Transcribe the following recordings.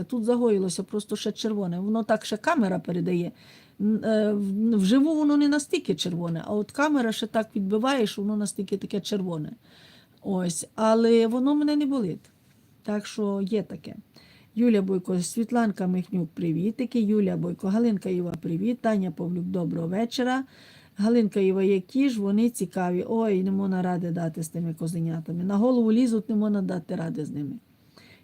Тут загоїлося просто ще червоне. Воно так ще камера передає. Е, Вживу воно не настільки червоне, а от камера ще так відбиває, що воно настільки таке червоне. Ось, але воно мене не болить. Так що є таке. Юля Бойко, Світланка Михнюк, привітики. Юля Бойко, Галинка Іва, привіт. Таня Павлюк, доброго вечора. Галинка Іва, які ж вони цікаві. Ой, не можна ради дати з тими козенятами. На голову лізуть, не можна дати ради з ними.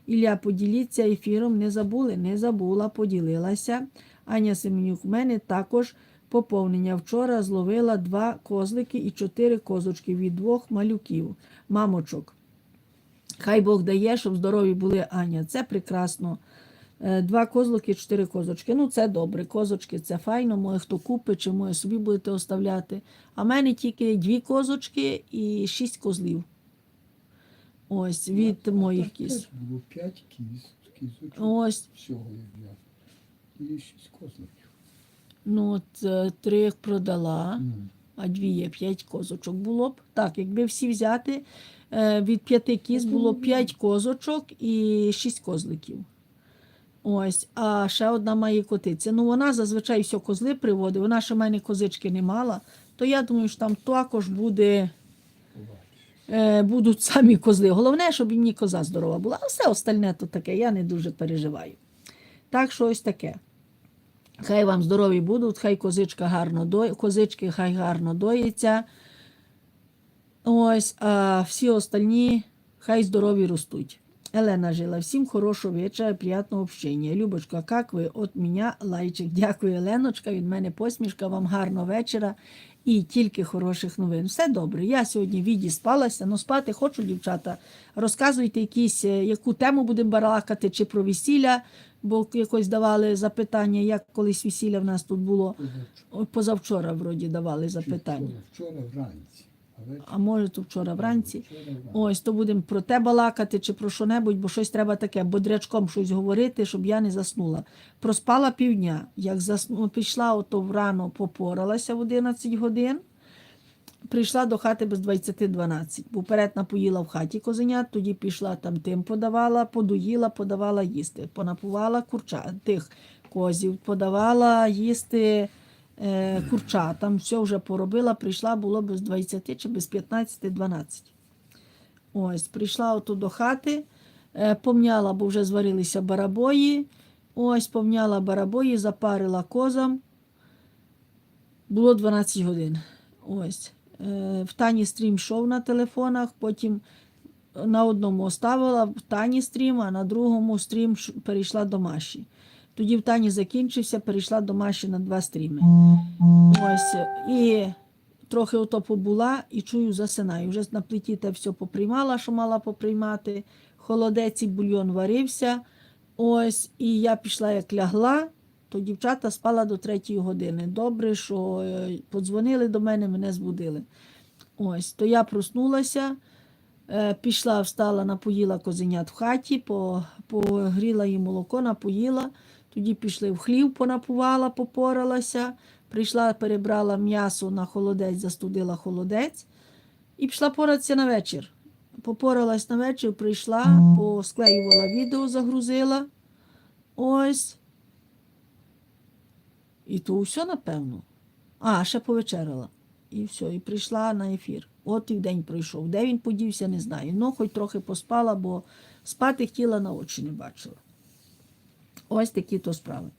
Ілля, поділіться ефіром, не забули, не забула, поділилася. Аня Семенюк, в мене також поповнення. Вчора зловила два козлики і чотири козочки від двох малюків, мамочок. Хай Бог дає, щоб здорові були Аня. Це прекрасно. Е, Два козлики, чотири козочки. Ну, це добре. Козочки це файно, моє хто купить, чи моє собі будете оставляти. А в мене тільки дві козочки і шість козлів. Ось від моїх кіз. Було п'ять кіз, кізочок Ось, всього як я. І шість козликів. ну, от, е, три продала, Ну, а дві є п'ять козочок було б. Так, якби всі взяти, е, від п'яти кіз було п'ять козочок і шість козликів. Ось, а ще одна має котиця. Ну, вона зазвичай все козли приводить, вона ще в мене козички не мала, то я думаю, що там також буде, будуть самі козли. Головне, щоб мені коза здорова була, а все остальне то таке, я не дуже переживаю. Так що ось таке. Хай вам здорові будуть, хай козичка гарно до... козички хай гарно доїться. Ось, а всі остальні хай здорові ростуть. Елена жила, всім хорошого вечора, приятного общення. Любочка, як ви? От мене лайчик. Дякую, Еленочка. Від мене посмішка. Вам гарного вечора і тільки хороших новин. Все добре. Я сьогодні відіспалася, але спати хочу, дівчата. Розказуйте якісь, е, яку тему будемо балакати, чи про весілля, бо якось давали запитання, як колись весілля в нас тут було. Позавчора. Позавчора вроді давали запитання. Вчора вранці. А може, то вчора вранці. Ось, то будемо про те балакати чи про що-небудь, бо щось треба таке, бодрячком щось говорити, щоб я не заснула. Проспала півдня. Як засну, пішла ото врано, попоралася в 11 годин. Прийшла до хати без 20-12, бо вперед напоїла в хаті козенят, тоді пішла там тим подавала, подоїла, подавала їсти. Понапувала курча, тих козів, подавала їсти курчатам, все вже поробила, прийшла, було без 20 чи без 15-12. Ось, прийшла ото до хати, е, помняла, бо вже зварилися барабої. Ось, помняла барабої, запарила козам. Було 12 годин. Ось. Е, В Тані стрім йшов на телефонах, потім на одному оставила в Тані стрім, а на другому стрім перейшла до Маші. Тоді в Тані закінчився, перейшла до Маші на два стріми. Ось. І трохи ото побула і чую, засинаю. Вже на плиті те все поприймала, що мала поприймати. Холодець і бульйон варився. Ось, і я пішла, як лягла, то дівчата спала до третьої години. Добре, що е, подзвонили до мене, мене збудили. Ось, то я проснулася, е, пішла, встала, напоїла козенят в хаті, погріла їм молоко, напоїла. Тоді пішли в хлів, понапувала, попоралася. Прийшла, перебрала м'ясо на холодець, застудила холодець і пішла поратися на вечір. Попоралась на вечір, прийшла, посклеювала відео, загрузила. Ось. І то все, напевно. А, ще повечеряла. І все, і прийшла на ефір. От і день пройшов. Де він подівся, не знаю. Ну, хоч трохи поспала, бо спати хотіла на очі не бачила. Ось такі то справи.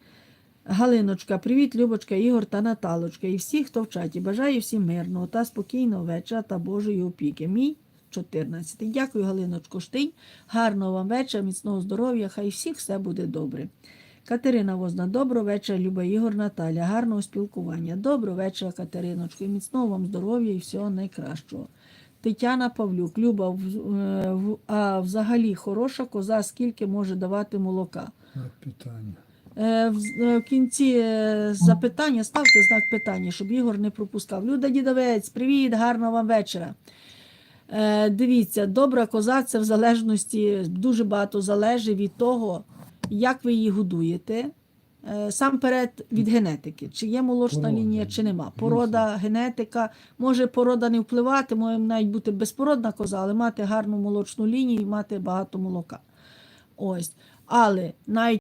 Галиночка, привіт, Любочка, Ігор та Наталочка і всі, хто в чаті. Бажаю всім мирного та спокійного вечора та Божої опіки. Мій 14. Дякую, Галиночко Штинь. Гарного вам вечора, міцного здоров'я, хай всіх все буде добре. Катерина Возна, доброго вечора, Люба Ігор Наталя, гарного спілкування. Доброго вечора, Катериночко, і міцного вам здоров'я і всього найкращого. Тетяна Павлюк, Люба, е, в- а взагалі хороша коза, скільки може давати молока? Питання. Е, В е, в кінці запитання ставте знак питання, щоб Ігор не пропускав. Люда Дідовець, привіт, гарного вам вечора. Дивіться, добра коза це в залежності дуже багато залежить від того, як ви її годуєте. Е, Сам перед від генетики, чи є молочна лінія, чи нема. Порода, генетика, може порода не впливати, може навіть бути безпородна коза, але мати гарну молочну лінію і мати багато молока. Ось. Але навіть